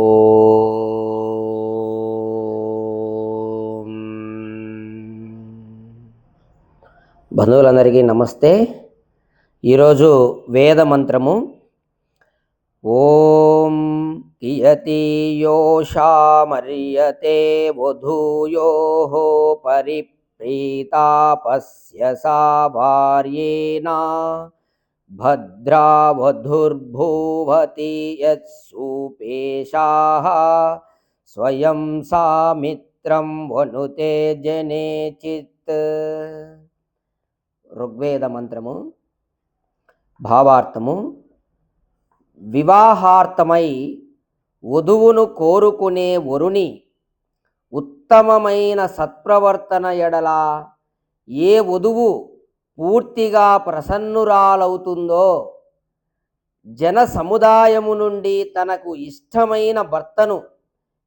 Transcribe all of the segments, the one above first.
ఓం. బంధువులందరికీ నమస్తే. ఈరోజు వేద మంత్రము. ఓం కియతీయోషా యోషామర్యతే వధూయో పరిప్రీతాపస్య సా భార్యేనా భద్రావధుర్భూవతి వధుర్భూవతి యత్సుపేషాः స్వయం సామిత్రం వనుతే జనే చిత్. ఋగ్వేద మంత్రము భావార్థము వివాహార్థమై వధువును కోరుకునే వరుని ఉత్తమమైన సత్ప్రవర్తన ఎడల ఏ వధువు పూర్తిగా ప్రసన్నురాలవుతుందో జన సముదాయము నుండి తనకు ఇష్టమైన భర్తను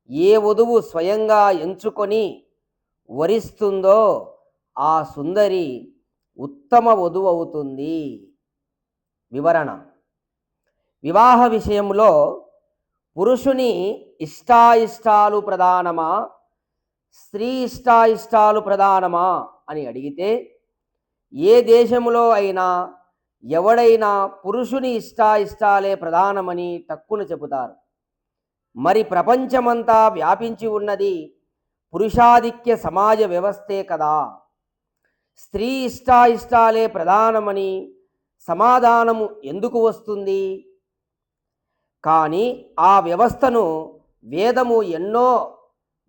ఏ వధువు స్వయంగా ఎంచుకొని వరిస్తుందో ఆ సుందరి ఉత్తమ వధువు అవుతుంది వివరణ. వివాహ విషయంలో పురుషుని ఇష్టాయిష్టాలు ప్రధానమా స్త్రీ ఇష్టాయిష్టాలు ప్రధానమా అని అడిగితే ఏ దేశంలో అయినా ఎవడైనా పురుషుని ఇష్టాయిష్టాలే ప్రధానమని తక్కువ చెబుతారు. మరి ప్రపంచమంతా వ్యాపించి ఉన్నది పురుషాధిక్య సమాజ వ్యవస్థే కదా. స్త్రీ ఇష్టాయిష్టాలే ప్రధానమని సమాధానము ఎందుకు వస్తుంది? కానీ ఆ వ్యవస్థను వేదము ఎన్నో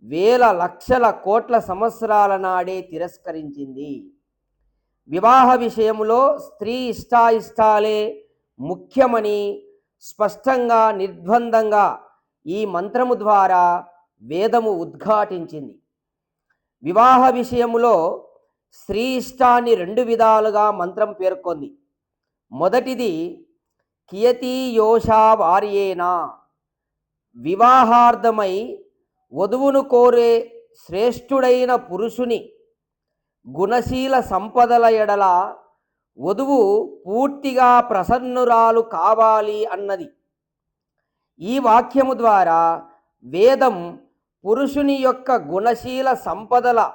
వేల లక్షల కోట్ల సంవత్సరాల నాడే తిరస్కరించింది. వివాహ విషయంలో స్త్రీ ఇష్టాయిష్టాలే ముఖ్యమని స్పష్టంగా నిర్ద్వందంగా ఈ మంత్రము ద్వారా వేదము ఉద్ఘాటించింది. వివాహ విషయములో స్త్రీ ఇష్టాన్ని రెండు విధాలుగా మంత్రం పేర్కొంది. మొదటిది కియతీయోషా వార్యేనా వివాహార్థమై వధువును కోరే శ్రేష్ఠుడైన పురుషుని గుణశీల సంపదల ఎడల వధువు పూర్తిగా ప్రసన్నురాలు కావాలి అన్నది. ఈ వాక్యము ద్వారా వేదం పురుషుని యొక్క గుణశీల సంపదల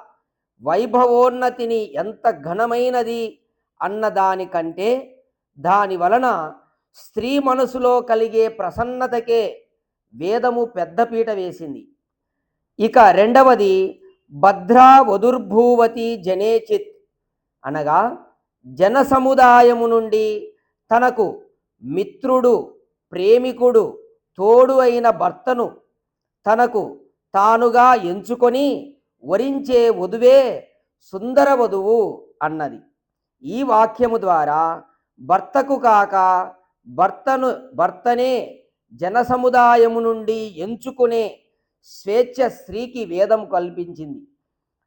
వైభవోన్నతిని ఎంత ఘనమైనది అన్న దానికంటే దాని వలన స్త్రీ మనసులో కలిగే ప్రసన్నతకే వేదము పెద్దపీట వేసింది. ఇక రెండవది భద్రా వధుర్భూవతి జనేచిత్ అనగా జనసముదాయము నుండి తనకు మిత్రుడు ప్రేమికుడు తోడు అయిన భర్తను తనకు తానుగా ఎంచుకొని వరించే వధువే సుందర వధువు అన్నది. ఈ వాక్యము ద్వారా భర్తకు కాక భర్తను భర్తనే జనసముదాయము నుండి ఎంచుకునే స్వేచ్ఛ స్త్రీకి వేదము కల్పించింది.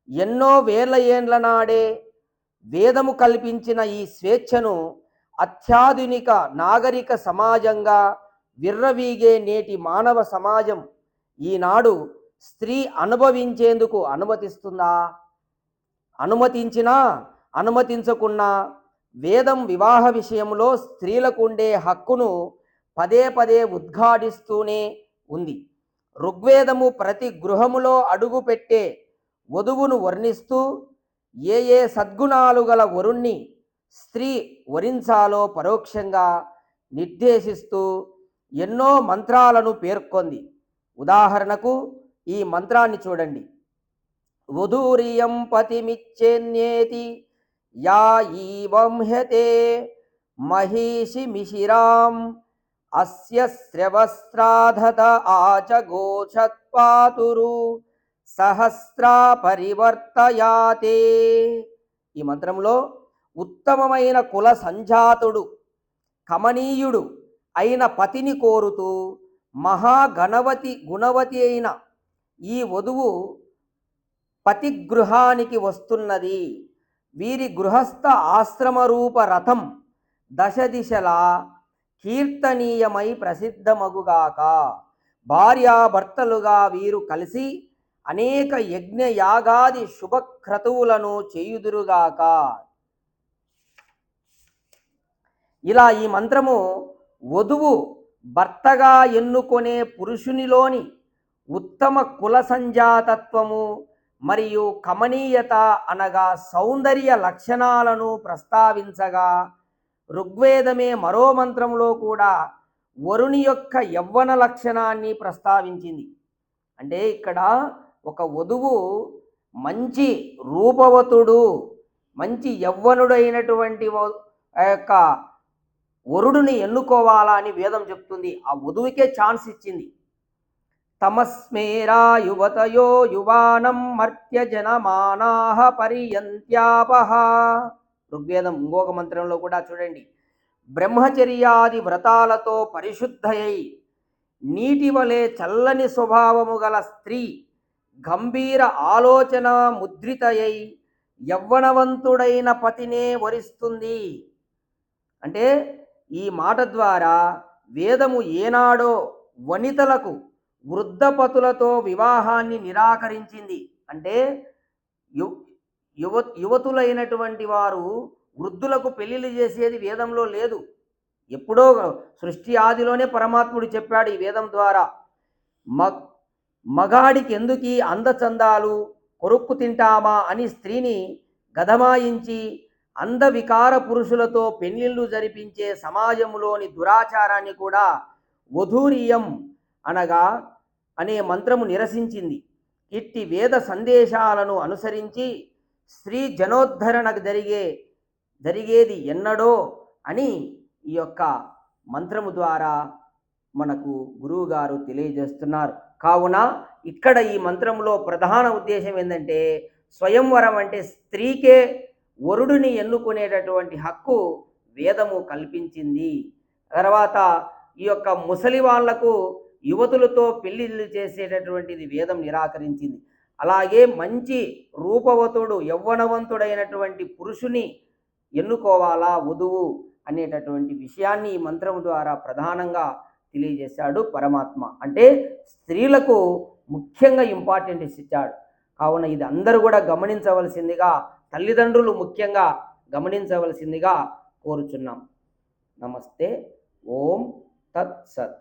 ఎన్నో వేల ఏండ్ల నాడే వేదము కల్పించిన ఈ స్వేచ్ఛను అత్యాధునిక నాగరిక సమాజంగా విర్రవీగే నేటి మానవ సమాజం ఈనాడు స్త్రీ అనుభవించేందుకు అనుమతిస్తుందా? అనుమతించినా అనుమతించకున్నా వేదం వివాహ విషయంలో స్త్రీలకు ఉండే హక్కును పదే పదే ఉద్ఘాటిస్తూనే ఉంది. ఋగ్వేదము ప్రతి గృహములో అడుగు పెట్టే వధువును వర్ణిస్తూ ఏ ఏ సద్గుణాలు గల వరుణ్ణి స్త్రీ వరించాలో పరోక్షంగా నిర్దేశిస్తూ ఎన్నో మంత్రాలను పేర్కొంది. ఉదాహరణకు ఈ మంత్రాన్ని చూడండి. వధూరియం పతిమిచ్చేన్యేతి యా ఈవంహ్యతే మహిషి మిషిరాం అస్య శ్రవస్త్రాధత ఆచగోచత్పాతురు సహస్రా పరివర్తయాతే. ఈ మంత్రంలో ఉత్తమమైన కుల సంజాతుడు కమనీయుడు అయిన పతిని కోరుతూ మహాగణవతి గుణవతి అయిన ఈ వధువు పతి గృహానికి వస్తున్నది. వీరి గృహస్థ ఆశ్రమరూప రథం దశ దిశలా కీర్తనీయమై ప్రసిద్ధమగుగాక. భార్యాభర్తలుగా వీరు కలిసి అనేక యజ్ఞ యాగాది శుభక్రతువులను చేయుదురుగాక. ఇలా ఈ మంత్రము వధువు భర్తగా ఎన్నుకొనే పురుషునిలోని ఉత్తమ కుల సంజాతత్వము మరియు కమనీయత అనగా సౌందర్య లక్షణాలను ప్రస్తావించగా ఋగ్వేదమే మరో మంత్రంలో కూడా వరుని యొక్క యవ్వన లక్షణాన్ని ప్రస్తావించింది. అంటే ఇక్కడ ఒక వధువు మంచి రూపవతుడు మంచి యవ్వనుడైనటువంటి వ- ఆ యొక్క వరుడుని ఎన్నుకోవాలా అని వేదం చెప్తుంది. ఆ వధువుకే ఛాన్స్ ఇచ్చింది. తమస్మేరా యువతయో యువానం మర్త్యజనమానాహ పర్యంత్యాపహ. ఋగ్వేదం ఇంకొక మంత్రంలో కూడా చూడండి. బ్రహ్మచర్యాది వ్రతాలతో పరిశుద్ధయై నీటి వలె చల్లని స్వభావము గల స్త్రీ గంభీర ఆలోచన ముద్రితయై యవ్వనవంతుడైన పతినే వరిస్తుంది. అంటే ఈ మాట ద్వారా వేదము ఏనాడో వనితలకు వృద్ధపతులతో వివాహాన్ని నిరాకరించింది. అంటే యు యువ యువతులైనటువంటి వారు వృద్ధులకు పెళ్ళిళ్ళు చేసేది వేదంలో లేదు. ఎప్పుడో సృష్టి ఆదిలోనే పరమాత్ముడు చెప్పాడు ఈ వేదం ద్వారా. మ మగాడికి ఎందుకు ఈ అందచందాలు కొరుక్కు తింటామా అని స్త్రీని గదమాయించి అందవికార పురుషులతో పెళ్ళిళ్ళు జరిపించే సమాజంలోని దురాచారాన్ని కూడా వధూరియం అనగా అనే మంత్రము నిరసించింది. ఇట్టి వేద సందేశాలను అనుసరించి స్త్రీ జనోద్ధరణకు జరిగే జరిగేది ఎన్నడో అని ఈ యొక్క మంత్రము ద్వారా మనకు గురువుగారు తెలియజేస్తున్నారు. కావున ఇక్కడ ఈ మంత్రంలో ప్రధాన ఉద్దేశం ఏంటంటే స్వయంవరం అంటే స్త్రీకే వరుడిని ఎన్నుకునేటటువంటి హక్కు వేదము కల్పించింది. తర్వాత ఈ యొక్క ముసలి వాళ్ళకు యువతులతో పెళ్ళిళ్ళు చేసేటటువంటిది వేదం నిరాకరించింది. అలాగే మంచి రూపవతుడు యవ్వనవంతుడైనటువంటి పురుషుని ఎన్నుకోవాలా వధువు అనేటటువంటి విషయాన్ని ఈ మంత్రం ద్వారా ప్రధానంగా తెలియజేశాడు పరమాత్మ. అంటే స్త్రీలకు ముఖ్యంగా ఇంపార్టెంట్ ఇచ్చాడు. కావున ఇది అందరూ కూడా గమనించవలసిందిగా తల్లిదండ్రులు ముఖ్యంగా గమనించవలసిందిగా కోరుచున్నాం. నమస్తే. ఓం తత్సత్